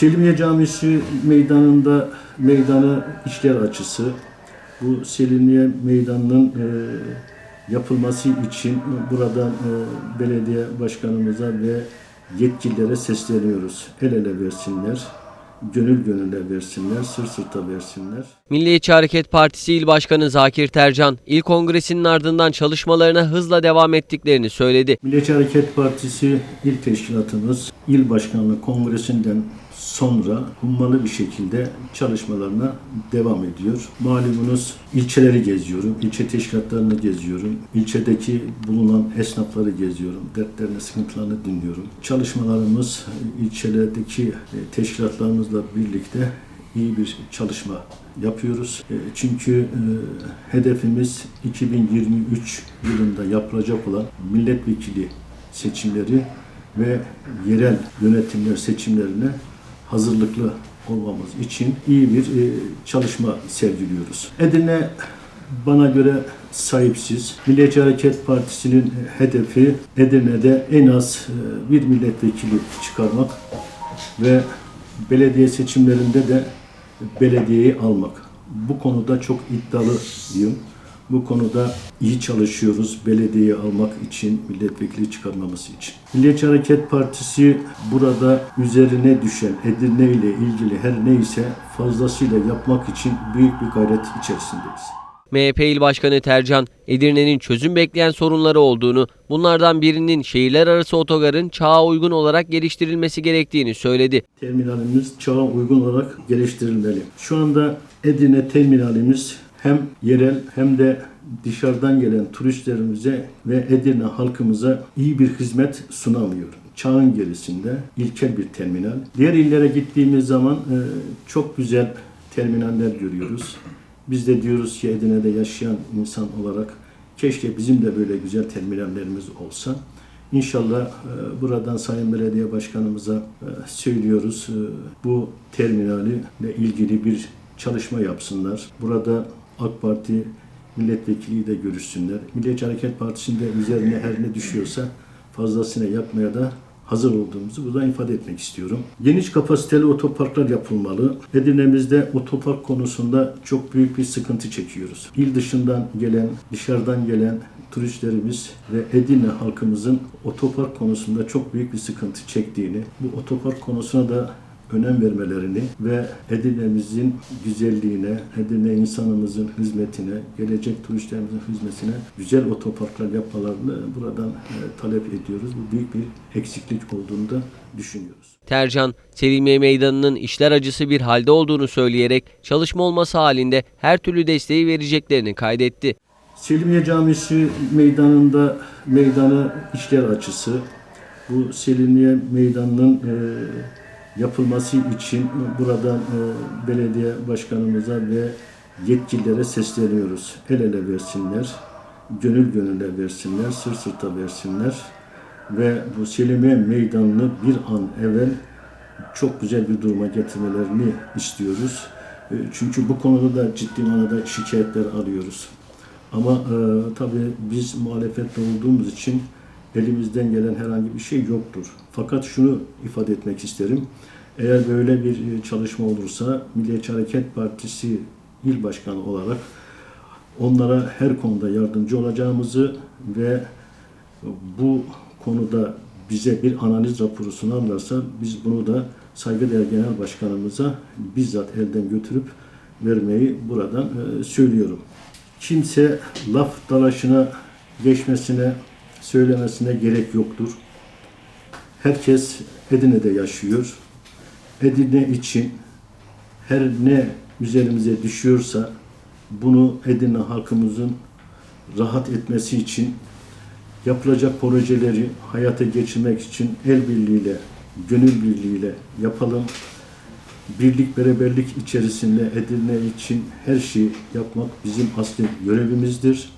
Selimiye Camisi meydanında meydanı işler açısı. Bu Selimiye Meydanı'nın e, yapılması için buradan e, belediye başkanımıza ve yetkililere sesleniyoruz. El ele versinler, gönül gönüle versinler, sır sırta versinler. Milliyetçi Hareket Partisi İl Başkanı Zakir Tercan, il kongresinin ardından çalışmalarına hızla devam ettiklerini söyledi. Milliyetçi Hareket Partisi İl Teşkilatımız İl Başkanlığı Kongresi'nden sonra hummalı bir şekilde çalışmalarına devam ediyor. Malumunuz ilçeleri geziyorum, ilçe teşkilatlarını geziyorum, ilçedeki bulunan esnafları geziyorum, dertlerini, sıkıntılarını dinliyorum. Çalışmalarımız ilçelerdeki e, teşkilatlarımızla birlikte iyi bir çalışma yapıyoruz. E, Çünkü e, hedefimiz 2023 yılında yapılacak olan milletvekili seçimleri ve yerel yönetimler seçimlerine hazırlıklı olmamız için iyi bir e, çalışma sergiliyoruz. Edirne bana göre sahipsiz. Milliyetçi Hareket Partisi'nin hedefi Edirne'de en az e, bir milletvekili çıkarmak ve belediye seçimlerinde de belediyeyi almak. Bu konuda çok iddialıyım. Bu konuda iyi çalışıyoruz belediyeyi almak için, milletvekili çıkarmamız için. Milliyetçi Hareket Partisi burada üzerine düşen Edirne ile ilgili her neyse fazlasıyla yapmak için büyük bir gayret içerisindeyiz. MHP İl Başkanı Tercan, Edirne'nin çözüm bekleyen sorunları olduğunu, bunlardan birinin şehirler arası otogarın çağa uygun olarak geliştirilmesi gerektiğini söyledi. terminalimiz çağa uygun olarak geliştirilmeli. Şu anda Edirne terminalimiz hem yerel hem de dışarıdan gelen turistlerimize ve Edirne halkımıza iyi bir hizmet sunamıyor. Çağın gerisinde ilkel bir terminal. Diğer illere gittiğimiz zaman e, çok güzel terminaller görüyoruz. Biz de diyoruz ki Edirne'de yaşayan insan olarak keşke bizim de böyle güzel terminallerimiz olsa. İnşallah e, buradan Sayın Belediye Başkanımıza e, söylüyoruz. Bu terminali ile ilgili bir çalışma yapsınlar. Burada AK Parti milletvekili de görüşsünler. Milliyetçi Hareket Partisi'nde üzerine her ne düşüyorsa fazlasıyla yapmaya da hazır olduğumuzu buradan ifade etmek istiyorum. Geniş kapasiteli otoparklar yapılmalı. Edirne'mizde otopark konusunda çok büyük bir sıkıntı çekiyoruz. İl dışından gelen, dışarıdan gelen turistlerimiz ve Edirne halkımızın otopark konusunda çok büyük bir sıkıntı çektiğini, bu otopark konusuna da önem vermelerini ve Edirne'mizin güzelliğine, Edirne insanımızın hizmetine, gelecek turistlerimizin hizmetine güzel otoparklar yapmalarını buradan e, talep ediyoruz. Bu büyük bir eksiklik olduğunu da düşünüyoruz. Tercan, Selimiye Meydanı'nın işler acısı bir halde olduğunu söyleyerek çalışma olması halinde her türlü desteği vereceklerini kaydetti. Selimiye Camisi meydanında meydanı işler açısı. Bu Selimiye Meydanı'nın e, yapılması için buradan e, belediye başkanımıza ve yetkililere sesleniyoruz. El ele versinler, gönül gönüle versinler, sır sırta versinler ve bu Selimiye Meydanı'nı bir an evvel çok güzel bir duruma getirmelerini istiyoruz. E, Çünkü bu konuda da ciddi manada şikayetler alıyoruz. Ama e, tabii biz muhalefette olduğumuz için elimizden gelen herhangi bir şey yoktur. Fakat şunu ifade etmek isterim. Eğer böyle bir e, çalışma olursa Milliyetçi Hareket Partisi il başkanı olarak onlara her konuda yardımcı olacağımızı ve bu konuda bize bir analiz raporu sunarlarsa biz bunu da saygıdeğer genel başkanımıza bizzat elden götürüp vermeyi buradan e, söylüyorum. Kimse laf dalaşına geçmesine, söylemesine gerek yoktur. Herkes Edirne'de yaşıyor. Edirne için her ne üzerimize düşüyorsa bunu Edirne halkımızın rahat etmesi için yapılacak projeleri hayata geçirmek için el birliğiyle, gönül birliğiyle yapalım. Birlik, beraberlik içerisinde Edirne için her şeyi yapmak bizim asli görevimizdir.